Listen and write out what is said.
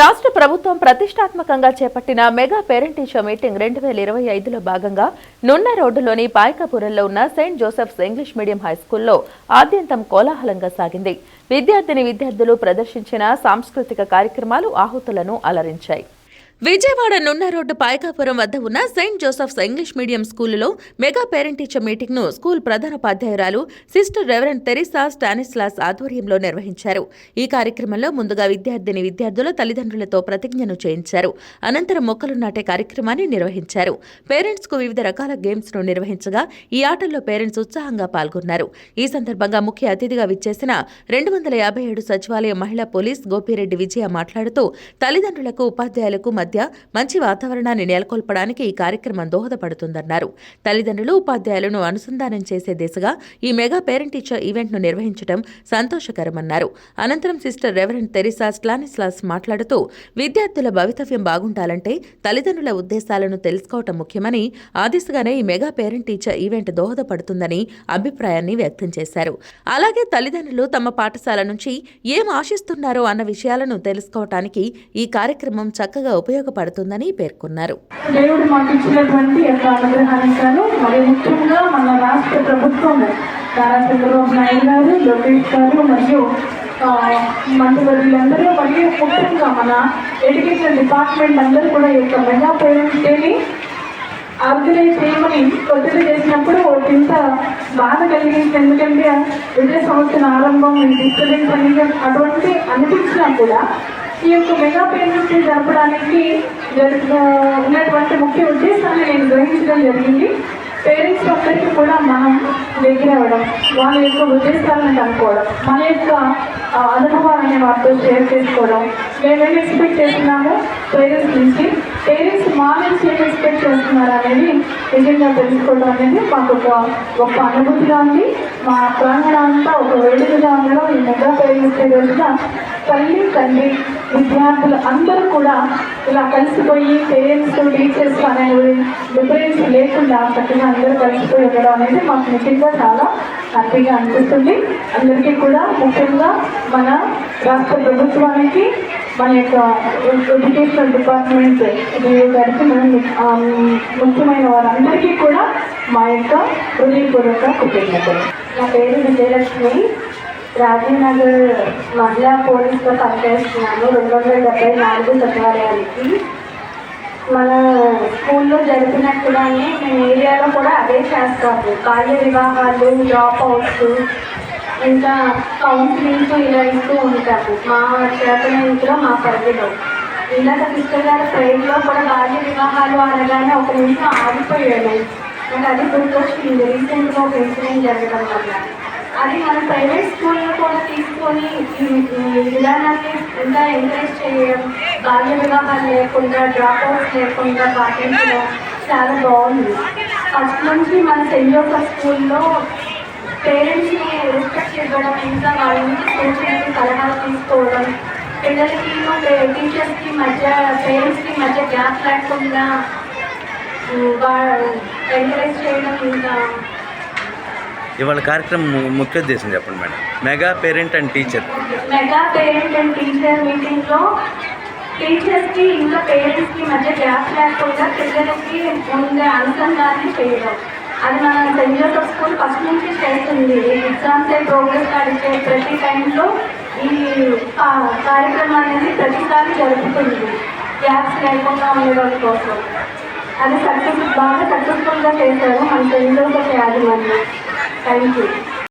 రాష్ట్ర ప్రభుత్వం ప్రతిష్టాత్మకంగా చేపట్టిన మెగా పేరెంట్ టీచర్ మీటింగ్ రెండు వేల ఇరవై ఐదులో భాగంగా నున్న రోడ్డులోని పాయకాపురంలో ఉన్న saint Joseph's English medium high స్కూల్లో ఆద్యంతం కోలాహలంగా సాగింది. విద్యార్థిని విద్యార్థులు ప్రదర్శించిన సాంస్కృతిక కార్యక్రమాలు ఆహుతులను అలరించాయి. విజయవాడ నున్న రోడ్డు పాయకాపురం వద్ద ఉన్న సెయింట్ జోసెఫ్స్ ఇంగ్లీష్ మీడియం స్కూలులో మెగా పేరెంట్ టీచర్ మీటింగ్ను స్కూల్ ప్రధానోపాధ్యాయురాలు సిస్టర్ రెవరెండ్ తెరిసా స్టానిస్లాస్ ఆధ్వర్యంలో నిర్వహించారు. ఈ కార్యక్రమంలో ముందుగా విద్యార్థిని విద్యార్థుల తల్లిదండ్రులతో ప్రతిజ్ఞను చేయించారు. అనంతరం మొక్కలు నాటే కార్యక్రమాన్ని నిర్వహించారు. పేరెంట్స్కు వివిధ రకాల గేమ్స్ను నిర్వహించగా ఈ ఆటల్లో పేరెంట్స్ ఉత్సాహంగా పాల్గొన్నారు. ఈ సందర్భంగా ముఖ్య అతిథిగా విచ్చేసిన రెండు వందల యాభై ఏడు సచివాలయ మహిళా పోలీస్ గోపిరెడ్డి విజయ మాట్లాడుతూ తల్లిదండ్రులకు ఉపాధ్యాయులకు మధ్య మంచి వాతావరణాన్ని నెలకొల్పడానికి ఈ కార్యక్రమం దోహదపడుతుందన్నారు. తల్లిదండ్రులు ఉపాధ్యాయులను అనుసంధానం చేసే దిశగా ఈ మెగా పేరెంట్ టీచర్ ఈవెంట్ను నిర్వహించడం సంతోషకరమన్నారు. అనంతరం సిస్టర్ రెవరెంట్ తెరిసా స్లానిస్లాస్ మాట్లాడుతూ విద్యార్థుల భవితవ్యం బాగుండాలంటే తల్లిదండ్రుల ఉద్దేశాలను తెలుసుకోవటం ముఖ్యమని ఆ దిశగానే ఈ మెగా పేరెంట్ టీచర్ ఈవెంట్ దోహదపడుతుందని అభిప్రాయాన్ని వ్యక్తం చేశారు. అలాగే తల్లిదండ్రులు తమ పాఠశాల నుంచి ఏం ఆశిస్తున్నారో అన్న విషయాలను తెలుసుకోవటానికి ఈ కార్యక్రమం చక్కగా ఉపయోగపడుతుందని పేర్కొన్నారు. దేవుడు మాకు ఇచ్చినటువంటి యొక్క అనుగ్రహానికి మరి ముఖ్యంగా మన రాష్ట్ర ప్రభుత్వం నారా చంద్రబాబు నాయుడు గారు లోకేష్ గారు మరియు ఆ, మంత్రివర్యులందరూ మరియు ముఖ్యంగా మన ఎడ్యుకేషన్ డిపార్ట్మెంట్ అందరూ కూడా ఈ యొక్క మెగా పేరెంట్స్ డేని ఆర్గనైజ్ చేయమని ఒత్తిడి చేసినప్పుడు ఒక ఇంత బాధ కలిగింది ఎందుకంటే విద్యా సంవత్సరం ఆరంభం డిస్టర్బెన్స్ అనేది అటువంటి అనిపించినా కూడా ఈ యొక్క మెగా పేమెంట్ జరపడానికి ఉన్నటువంటి ముఖ్య ఉద్దేశాన్ని నేను గ్రహించడం జరిగింది. పేరెంట్స్ అందరికీ కూడా మనం దగ్గర అవ్వడం వాళ్ళ యొక్క ఉద్దేశాలను కనుక్కోవడం మన యొక్క అనుభవాలని వారితో షేర్ చేసుకోవడం మేమేం ఎక్స్పెక్ట్ చేస్తున్నాము పేరెంట్స్ నుంచి పేరెంట్స్ మా నుంచి ఏం ఎక్స్పెక్ట్ చేస్తున్నారు అనేది నిజంగా తెలుసుకోవడం అనేది మాకు ఒక గొప్ప అనుభూతిగా ఉంది. మా ప్రాంగణ అంతా ఒక వేడుకగా ఉండడం ఈ మెగా పేరెంట్స్ రోజున తల్లి తండ్రి విద్యార్థులు అందరూ కూడా ఇలా కలిసిపోయి పేరెంట్స్ టీచర్స్ అనేది డిఫరెన్స్ లేకుండా చక్కగా అందరూ కలిసిపోయి ఉండడం అనేది మాకు నిజంగా చాలా హ్యాపీగా అనిపిస్తుంది. అందరికీ కూడా ముఖ్యంగా మన రాష్ట్ర ప్రభుత్వానికి మన యొక్క ఎడ్యుకేషనల్ డిపార్ట్మెంట్ గారికి మనం ముఖ్యమైన వారందరికీ కూడా మా యొక్క హృదయపూర్వక కృతజ్ఞతలు. నా పేరు విజయలక్ష్మి. రాజీవ్ నగర్ మహిళా పోలీస్లో పనిచేస్తున్నాను రెండు వందల డెబ్బై నాలుగు సచివాలయానికి మన స్కూల్లో జరిపినట్టుగానే మేము ఏరియాలో కూడా అదే చేస్తాము బాల్య వివాహాలు డ్రాప్ అవుట్స్ ఇంకా కౌన్సిలింగ్స్ ఇలా ఇస్తూ ఉంటాము మా చేతనంలో మా పరిధిలో. ఇందాక సిస్టర్ గారి ప్రేమలో కూడా బాల్య వివాహాలు అనగానే ఒక నిమిషం ఆగిపోయాడు. నాకు అది గుర్తొచ్చింది. రీసెంట్గా ఒక ఇన్సిడెంట్ జరగడం వల్ల. అది మన ప్రైవేట్ స్కూల్లో కూడా తీసుకొని విధానాన్ని ఇంకా ఎంకరేజ్ చేయడం బాల్య వివాహాలు లేకుండా డ్రాప్అవుట్స్ లేకుండా పాటించడం చాలా బాగుంది. ఫస్ట్ నుంచి మన సెంట్ జోసఫ్ స్కూల్లో పేరెంట్స్ని రెస్పెక్ట్ ఇవ్వడం ఇంకా వాళ్ళ నుంచి సూచనలు సలహాలు తీసుకోవడం పిల్లలకి టీచర్స్కి మధ్య పేరెంట్స్కి మధ్య గ్యాప్ లేకుండా ఎంకరేజ్ చేయడం ఇంకా ఇవాళ కార్యక్రమం ముఖ్య ఉద్దేశం చెప్పండి madam. Mega parent and teacher. Mega parent and teacher మీటింగ్లో టీచర్స్కి ఇంకా పేరెంట్స్కి మధ్య గ్యాప్ లేకుండా పిల్లలకి ఉండే అనుసంధానం చేయడం. అది మన సెంట్ జోసెఫ్ స్కూల్ ఫస్ట్ నుంచి చేస్తుంది. ఎగ్జామ్స్ ప్రోగ్రెస్ కార్డ్ ప్రతి టైంలో ఈ కార్యక్రమం అనేది ప్రతిసారి జరుపుతుంది గ్యాప్స్ లేకుండా ఉండడం కోసం. అది సక్సెస్ బాగా సక్సెస్ఫుల్గా చేశారు మన సెంట్ జోసెఫ్ యాజమాన్యం. Thank you.